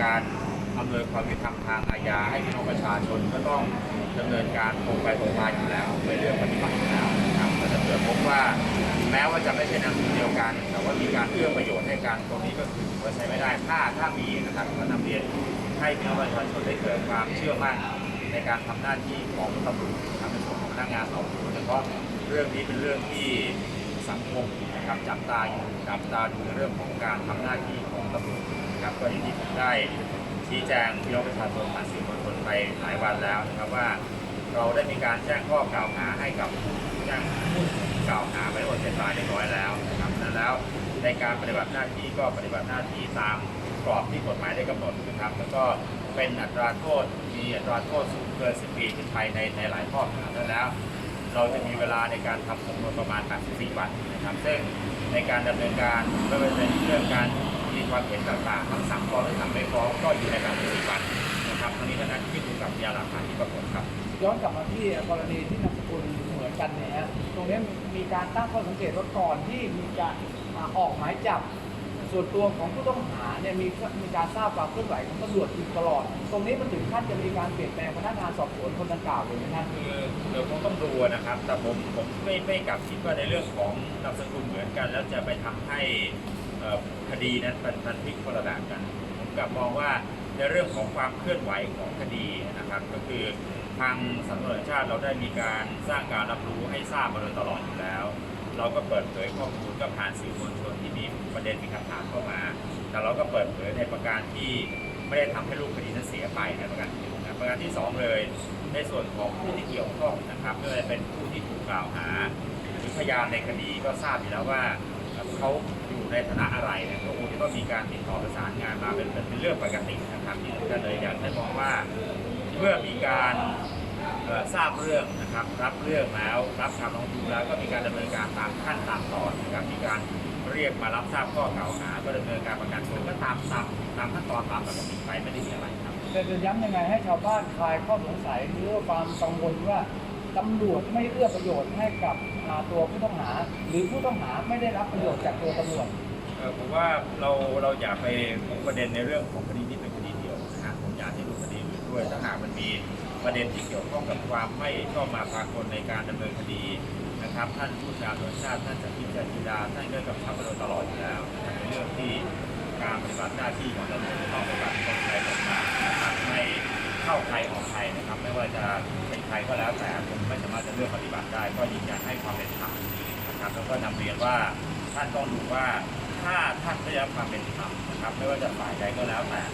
การอำนวยความยุติธรรมทางอาญาให้พี่น้องประชาชนก็ต้องดำเนินการตรงไปตรงมาอยู่แล้วเป็นเรื่องปฏิบัติอยู่แล้วนะครับแต่ถ้าเกิดพบว่าแม้ว่าจะไม่ใช่นามสกุลเดียวกัน แต่ว่ามีการเอื้อประโยชน์ให้กันตรงนี้ก็คือถือว่าใช้ไม่ได้ถ้าถ้ามีนะครับก็นำเรียนให้พี่น้องประชาชนได้เกิดความเชื่อมั่นในการทำหน้าที่ของตำรวจนะครับในส่วนของพนักงานสอบสวนเฉพาะเรื่องนี้เป็นเรื่องที่ สังคมนะครับจับตาอยู่จับตาดูในเรื่องของการทำหน้าที่ของตำรวจนะครับก็อย่างที่ผมได้ชี้แจงพี่น้องประชาชนผ่านสื่อมวลชนไปหลายวันแล้วนะครับว่า เราได้มีการแจ้งข้อกล่าวหาให้กับแจ้งกล่าวหาไปหมดเจ็ดรายเรียบร้อยแล้วนะครับนั้นแล้วในการปฏิบัติหน้าที่ก็ปฏิบัติหน้าที่ตามกรอบที่กฎหมายได้กำหนดนะครับแล้วก็เป็นอัตราโทษมีอัตราโทษสูงเกิน10ปีขึ้นไปในในหลายข้อหาแล้วแล้ว เราจะมีเวลาในการทำสำนวนประมาณ 84 วันนะครับซึ่งในการดำเนินการไม่ว่าจะเป็นเรื่องการมีความเห็นต่างๆทั้งสั่งฟ้องและสั่งไม่ฟ้องก็อยู่ใน84วันนะครับทั้งนี้ทั้งนั้นขึ้นอยู่กับพยานหลักฐานที่ปรากฏครับ ย้อนกลับมาที่กรณีที่นามสกุลเหมือนกันเนี่ยฮะตรงนี้มีการตั้งข้อสังเกตว่าก่อนที่มีการออกหมายจับ ส่วนตัวของผู้ต้องหาเนี่ยมีมีการทราบความเคลื่อนไหวของตำรวจอยู่ตลอด ตรงนี้มันถึงขั้นจะมีการเปลี่ยนแปลงพนักงานสอบสวนคนดังกล่าวเลยไหมครับคือเดี๋ยวคงต้องดูนะครับ แต่ผมผมไม่ไม่กลับคิดว่าในเรื่องของนามสกุลเหมือนกัน แล้วจะไปทำให้คดีนั้นมันมันพลิกคนละแบบกันผมกลับมองว่าในเรื่องของความเคลื่อนไหวของคดีนะครับ ก็คือทางสำนักงานรวจแห่งชาติเราได้มีการสร้างการรับรู้ให้ทราบมาโดยตลอดอยู่แล้ว เราก็เปิดเผยข้อมูลก็ผ่านสื่อมวลชนที่มีประเด็นมีคำถามเข้ามา แต่เราก็เปิดเผยในประการที่ไม่ได้ทำให้รูปคดีนั้นเสียไปในประการที่หนึ่งนะประการที่สองเลย ในส่วนของผู้ที่เกี่ยวข้องนะครับไม่ว่าจะเป็นผู้ที่ถูกกล่าวหาหรือพยานในคดีก็ทราบอยู่แล้วว่าเขาอยู่ในฐานะอะไรเนี่ยก็คงจะต้องมีการติดต่อประสานงานมาเป็นเป็นเรื่องปกตินะครับที่ก็เลยอยากให้มองว่าเมื่อมีการ ทราบเรื่องนะครับ รับเรื่องแล้ว รับคำร้องทุกข์แล้วก็มีการดำเนินการตามขั้นตามตอนนะครับมีการเรียกมารับทราบข้อกล่าวหาก็ดำเนินการประกันตัวก็ตามตามตามขั้นตอนตามปกติไปไม่ได้มีอะไรครับแต่จะย้ำยังไงให้ชาวบ้านคลายข้อสงสัยหรือว่าความกังวลว่าตำรวจไม่เอื้อประโยชน์ให้กับอ่าตัวผู้ต้องหา หรือผู้ต้องหาไม่ได้รับประโยชน์จากตัวตำรวจเอ่อผมว่าเราเราอย่าไปมุ่งประเด็นในเรื่องของคดีที่เป็นคดีเดียวนะฮะผมอยากให้ดูคดีอื่นด้วยถ้าหากมันมี ประเด็นที่เกี่ยวข้องกับความไม่ชอบมาพากลในการดำเนินคดีนะครับ ท่านผู้ชาตนชาติท่านสันติจันจิดาท่านก็กำชับมาโดยตลอดอยู่แล้วในเรื่องที่การปฏิบัติหน้าที่ของตำรวจจะต้องปฏิบัติตรงไปตรงมานะครับไม่เข้าใครออกใครนะครับ ไม่ว่าจะเป็นใครก็แล้วแต่ผมไม่สามารถจะเลือกปฏิบัติได้ ก็ยืนยันให้ความเป็นธรรมนะครับแล้วก็นำเรียนว่าท่านต้องดูว่าถ้าท่านไม่ได้รับความเป็นธรรมนะครับ ไม่ว่าจะฝ่ายใดก็แล้วแต่